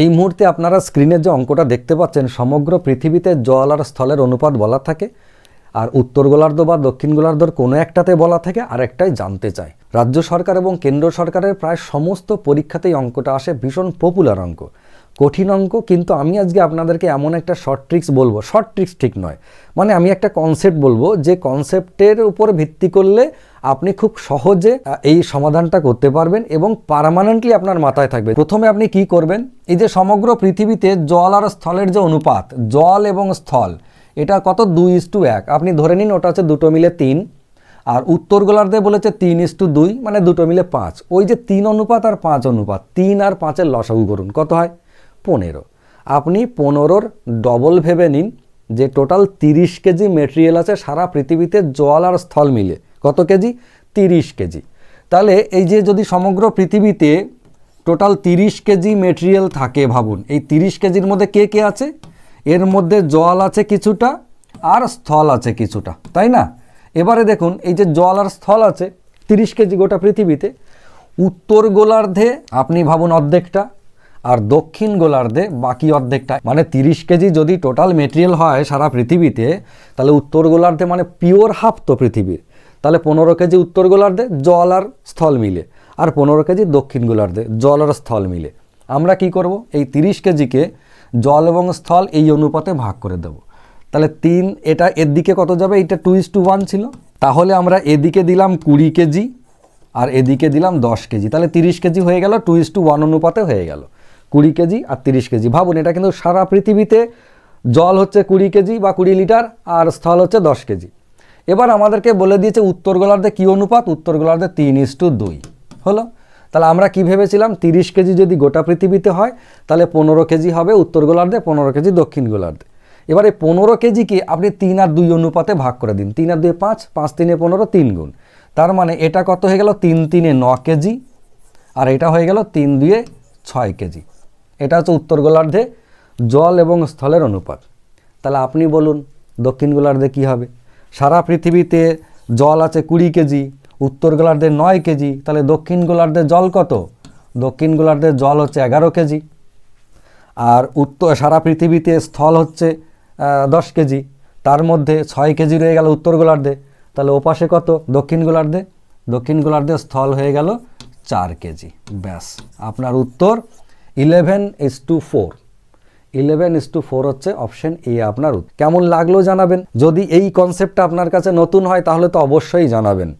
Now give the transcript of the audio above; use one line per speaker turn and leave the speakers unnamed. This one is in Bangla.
এই মুহূর্তে আপনারা স্ক্রিনের যে অঙ্কটা দেখতে পাচ্ছেন, সমগ্র পৃথিবীতে জল আর স্থলের অনুপাত বলা থাকে। আর উত্তর গোলার্ধ বা দক্ষিণ গোলার্ধর কোনো একটাতে বলা থাকে আর একটাই জানতে চায়। রাজ্য সরকার এবং কেন্দ্র সরকারের প্রায় সমস্ত পরীক্ষাতেই অঙ্কটা আসে, ভীষণ পপুলার অঙ্ক। কঠিন অঙ্ক, কিন্তু আমি আজকে আপনাদেরকে এমন একটা শর্ট ট্রিক্স বলব। শর্ট ট্রিক্স ঠিক নয়। মানে আমি একটা কনসেপ্ট বলব, যে কনসেপ্টের উপর ভিত্তি করলে আপনি খুব সহজে এই সমাধানটা করতে পারবেন এবং পার্মানেন্টলি আপনার মাথায় থাকবে। প্রথমে আপনি কি করবেন? এই যে সমগ্র পৃথিবীতে জল আর স্থলের যে অনুপাত, জল এবং স্থল, এটা কত? দুই ইস টু এক। আপনি ধরে নিন ওটা হচ্ছে দুটো মিলে তিন, আর উত্তর গোলার্ধে বলেছে তিন ইস টু দুই মানে দুটো মিলে পাঁচ। ওই যে তিন অনুপাত আর পাঁচ অনুপাত, তিন আর পাঁচের লসাগু করুন, কত হয়? পনেরো। আপনি পনেরোর ডবল ভেবে নিন যে টোটাল তিরিশ কেজি মেটেরিয়াল আছে সারা পৃথিবীতে জল আর স্থল মিলে। কত কেজি? তিরিশ কেজি। তাহলে এই যে যদি সমগ্র পৃথিবীতে টোটাল তিরিশ কেজি মেটেরিয়াল থাকে ভাবুন, এই তিরিশ কেজির মধ্যে কে কে আছে? এর মধ্যে জল আছে কিছুটা আর স্থল আছে কিছুটা, তাই না? এবারে দেখুন, এই যে জল আর স্থল আছে তিরিশ কেজি গোটা পৃথিবীতে, উত্তর গোলার্ধে, আপনি ভাবুন অর্ধেকটা আর দক্ষিণ গোলার্ধে বাকি অর্ধেকটা। মানে তিরিশ কেজি যদি টোটাল মেটেরিয়াল হয় সারা পৃথিবীতে, তাহলে উত্তর গোলার্ধে মানে পিওর হাফ তো পৃথিবীর। তাহলে পনেরো কেজি উত্তর গোলার্ধে জল আর স্থল মিলে, আর পনেরো কেজি দক্ষিণ গোলার্ধে জল আর স্থল মিলে। আমরা কি করব? এই তিরিশ কেজিকে জল এবং স্থল এই অনুপাতে ভাগ করে দেব। তাহলে তিন, এটা এর দিকে কত যাবে? এটা টু ইস টু ওয়ান ছিল। তাহলে আমরা এদিকে দিলাম কুড়ি কেজি, আর এদিকে দিলাম দশ কেজি। তাহলে তিরিশ কেজি হয়ে গেল টু ইস টু ওয়ান অনুপাতে হয়ে গেল। কুড়ি কেজি আর তিরিশ কেজি। ভাবুন, এটা কিন্তু সারা পৃথিবীতে জল হচ্ছে কুড়ি কেজি বা কুড়ি লিটার আর স্থল হচ্ছে দশ কেজি। এবার আমাদেরকে বলে দিয়েছে উত্তর গোলার্ধে কী অনুপাত? উত্তর গোলার্ধে তিন ইস টু দুই। হলো? তাহলে আমরা কি ভেবেছিলাম? তিরিশ কেজি যদি গোটা পৃথিবীতে হয়, তাহলে পনেরো কেজি হবে উত্তর গোলার্ধে, পনেরো কেজি দক্ষিণ গোলার্ধে। এবার এই পনেরো কেজিকে আপনি তিন আর দুই অনুপাতে ভাগ করে দিন। তিন আর দুই পাঁচ পাঁচ তিনে পনেরো, তিন গুণ। তার মানে এটা কত হয়ে গেল? তিন তিনে ন কেজি। আর এটা হয়ে গেল তিন দুয়ে ছয় কেজি। এটা হচ্ছে উত্তর গোলার্ধে জল এবং স্থলের অনুপাত। তাহলে আপনি বলুন, দক্ষিণ গোলার্ধে কী হবে? সারা পৃথিবীতে জল আছে কুড়ি কেজি, উত্তর গোলার্ধে নয় কেজি, তাহলে দক্ষিণ গোলার্ধে জল কত? দক্ষিণ গোলার্ধে জল হচ্ছে এগারো কেজি। আর উত্তর সারা পৃথিবীতে স্থল হচ্ছে দশ কেজি, তার মধ্যে ছয় কেজি রয়ে গেল উত্তর গোলার্ধে। তাহলে ওপাশে কত? দক্ষিণ গোলার্ধে। দক্ষিণ গোলার্ধে স্থল হয়ে গেল চার কেজি। ব্যাস, আপনার উত্তর eleven is two four. Eleven is two four হচ্ছে অপশন এ আপনার। কেমন লাগল জানাবেন? যদি এই কনসেপ্টটা আপনার কাছে নতুন হয়, তাহলে তো অবশ্যই জানাবেন।